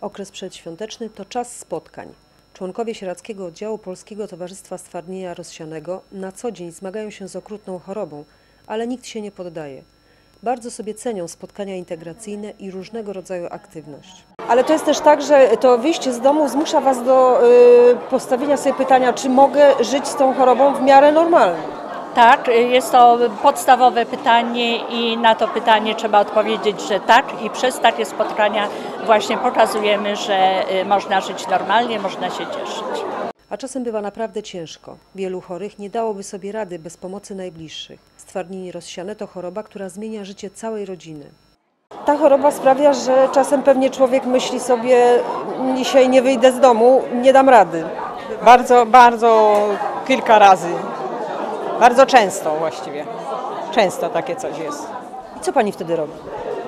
Okres przedświąteczny to czas spotkań. Członkowie Sieradzkiego Oddziału Polskiego Towarzystwa Stwardnienia Rozsianego na co dzień zmagają się z okrutną chorobą, ale nikt się nie poddaje. Bardzo sobie cenią spotkania integracyjne i różnego rodzaju aktywność. Ale to jest też tak, że to wyjście z domu zmusza Was do y, postawienia sobie pytania, czy mogę żyć z tą chorobą w miarę normalnie. Tak, jest to podstawowe pytanie i na to pytanie trzeba odpowiedzieć, że tak i przez takie spotkania właśnie pokazujemy, że y, można żyć normalnie, można się cieszyć. A czasem bywa naprawdę ciężko. Wielu chorych nie dałoby sobie rady bez pomocy najbliższych. Stwardnienie rozsiane to choroba, która zmienia życie całej rodziny. Ta choroba sprawia, że czasem pewnie człowiek myśli sobie, dzisiaj nie wyjdę z domu, nie dam rady. Bardzo, bardzo kilka razy. Bardzo często właściwie. Często takie coś jest. I co pani wtedy robi?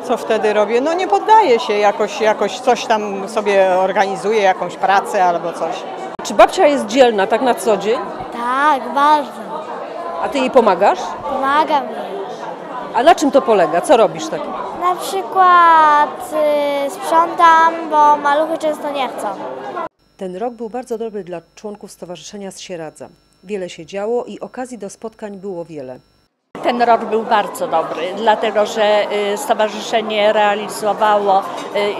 Co wtedy robię? No nie poddaję się, jakoś, jakoś coś tam sobie organizuję, jakąś pracę albo coś. Czy babcia jest dzielna tak na co dzień? Tak, bardzo. A ty jej pomagasz? Pomaga mi. A na czym to polega? Co robisz tak? Na przykład y, sprzątam, bo maluchy często nie chcą. Ten rok był bardzo dobry dla członków Stowarzyszenia z Sieradza. Wiele się działo i okazji do spotkań było wiele. Ten rok był bardzo dobry, dlatego że y, stowarzyszenie realizowało,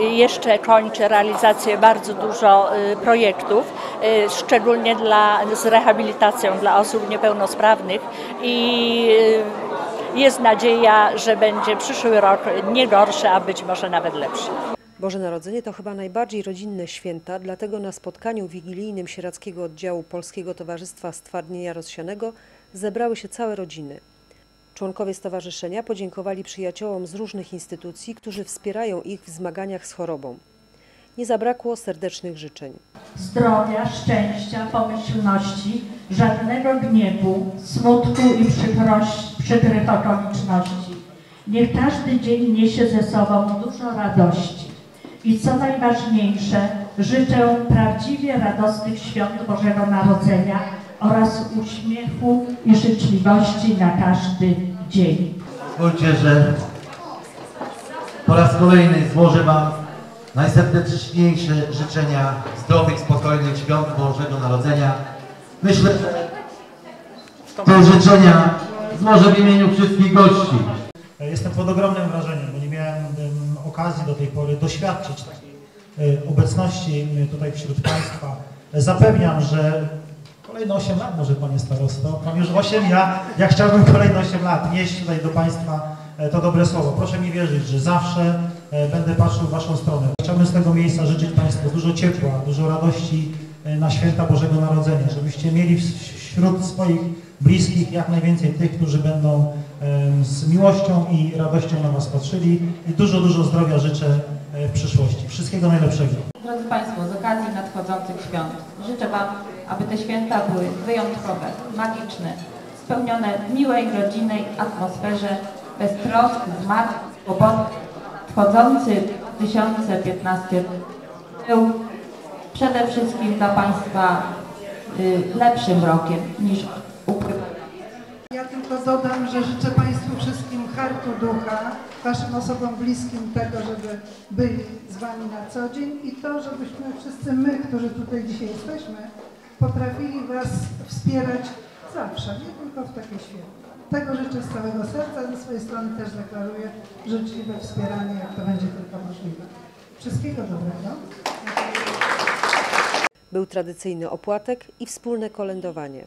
y, jeszcze kończy realizację bardzo dużo y, projektów, szczególnie dla, z rehabilitacją dla osób niepełnosprawnych i jest nadzieja, że będzie przyszły rok nie gorszy, a być może nawet lepszy. Boże Narodzenie to chyba najbardziej rodzinne święta, dlatego na spotkaniu wigilijnym Sieradzkiego Oddziału Polskiego Towarzystwa Stwardnienia Rozsianego zebrały się całe rodziny. Członkowie stowarzyszenia podziękowali przyjaciołom z różnych instytucji, którzy wspierają ich w zmaganiach z chorobą. Nie zabrakło serdecznych życzeń. zdrowia, szczęścia, pomyślności, żadnego gniewu, smutku i przykrych okoliczności. Niech każdy dzień niesie ze sobą dużo radości. I co najważniejsze, życzę prawdziwie radosnych świąt Bożego Narodzenia oraz uśmiechu i życzliwości na każdy dzień. Pozwólcie, że po raz kolejny złożę Wam najserdeczniejsze życzenia zdrowych, spokojnych świąt Bożego Narodzenia. Myślę, że te życzenia złożę w imieniu wszystkich gości. Jestem pod ogromnym wrażeniem, bo nie miałem em, okazji do tej pory doświadczyć takiej e, obecności e, tutaj wśród Państwa. Zapewniam, że kolejne 8 lat może Panie Starosto, mam już 8, ja, ja chciałbym kolejne 8 lat nieść tutaj do Państwa e, to dobre słowo. Proszę mi wierzyć, że zawsze będę patrzył w Waszą stronę. Chciałbym z tego miejsca życzyć Państwu dużo ciepła, dużo radości na święta Bożego Narodzenia, żebyście mieli wśród swoich bliskich jak najwięcej tych, którzy będą z miłością i radością na Was patrzyli i dużo, dużo zdrowia życzę e, w przyszłości. Wszystkiego najlepszego. Drodzy Państwo, z okazji nadchodzących świąt życzę Wam, aby te święta były wyjątkowe, magiczne, spełnione w miłej, rodzinnej atmosferze, bez trosk, zmartw, kłopot. Wchodzący w 2015 był przede wszystkim dla Państwa y, lepszym rokiem niż tylko dodam, że życzę Państwu wszystkim hartu ducha, Waszym osobom bliskim tego, żeby byli z Wami na co dzień i to, żebyśmy wszyscy my, którzy tutaj dzisiaj jesteśmy, potrafili Was wspierać zawsze, nie tylko w takie święta. Tego życzę z całego serca, ze swojej strony też deklaruję życzliwe wspieranie, jak to będzie tylko możliwe. Wszystkiego dobrego. Był tradycyjny opłatek i wspólne kolędowanie.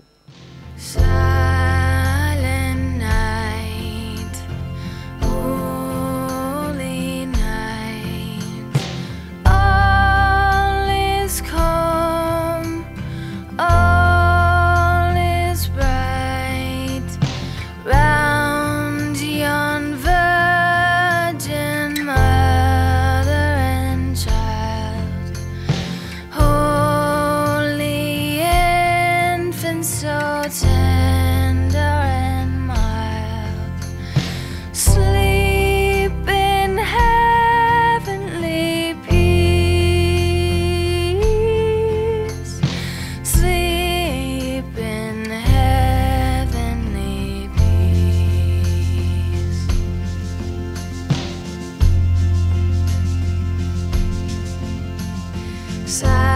side.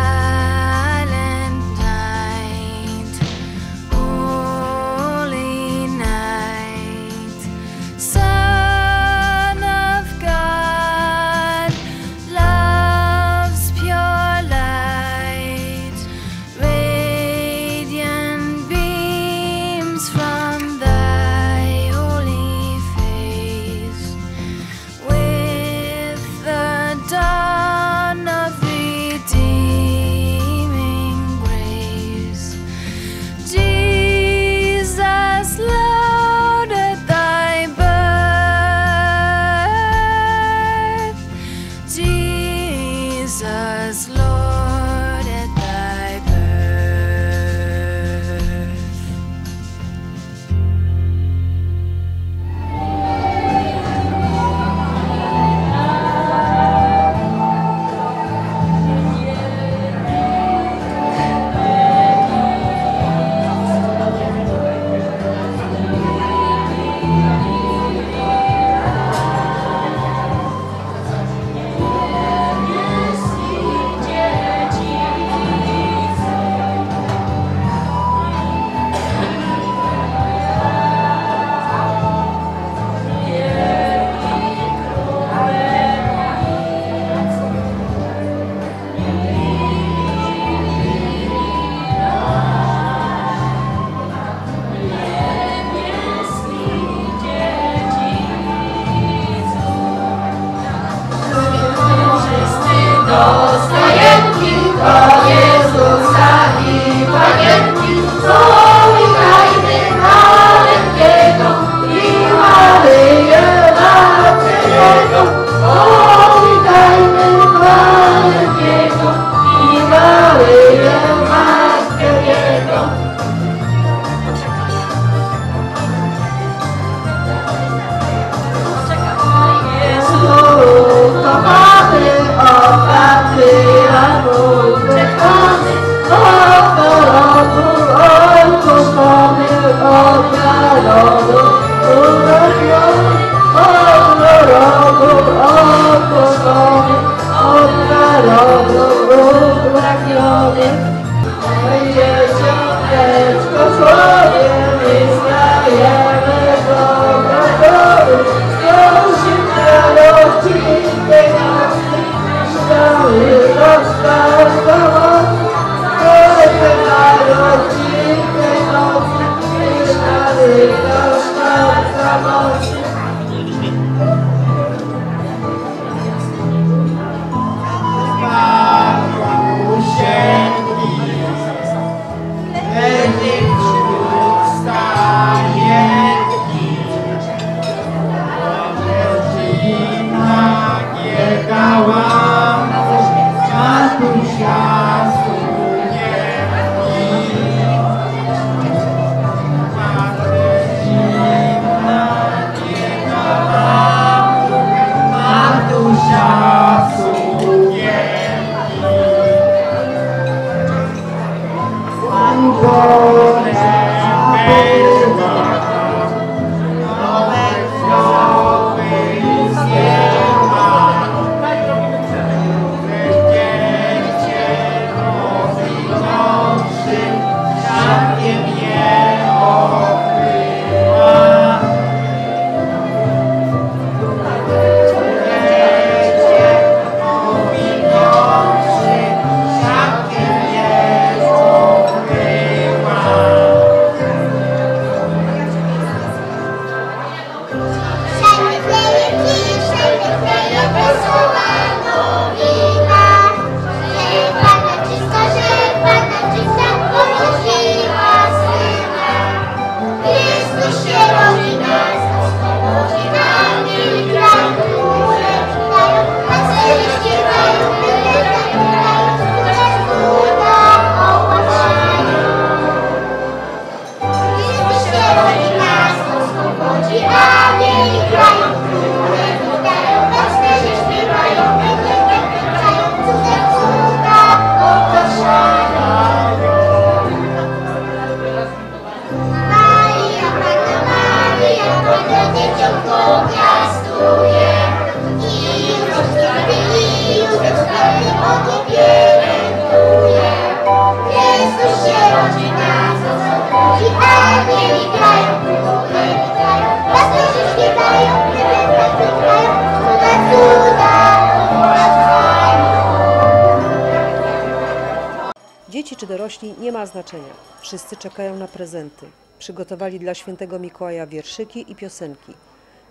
Czy dorośli nie ma znaczenia. Wszyscy czekają na prezenty. Przygotowali dla świętego Mikołaja wierszyki i piosenki.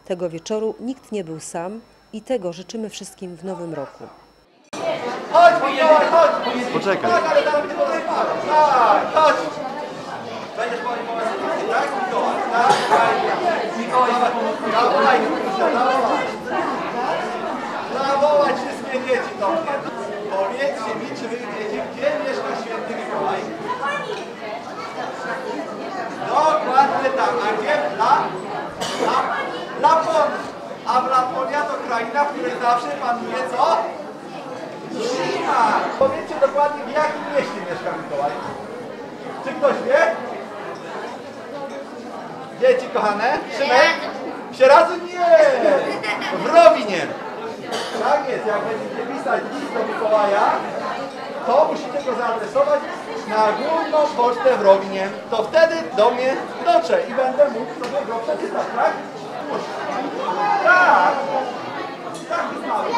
Tego wieczoru nikt nie był sam i tego życzymy wszystkim w nowym roku. Poczekaj. Będziesz po Mikołaju, tak? Mikołaj, tak? Mikołaj, dawaj, dawaj. Zawołać wszystkie dzieci do mnie. Powiedzcie mi, czy wy wiecie, gdzie mieszka święty Mikołaj? Dokładnie tak. A gdzie? La? La? Lapon. A w Laponia to kraina, w której zawsze panuje co? Zima. Powiedzcie dokładnie, w jakim mieście mieszka Mikołaj? Czy ktoś wie? Dzieci kochane? Szymek? W? Nie! W Rowinie. Tak jest, jak będziecie dostać list do Mikołaja, to musicie go zaadresować na główną pocztę w Robinie. To wtedy do mnie dotrze i będę mógł sobie go przeczytać, tak? Tak! Tak, jest mały.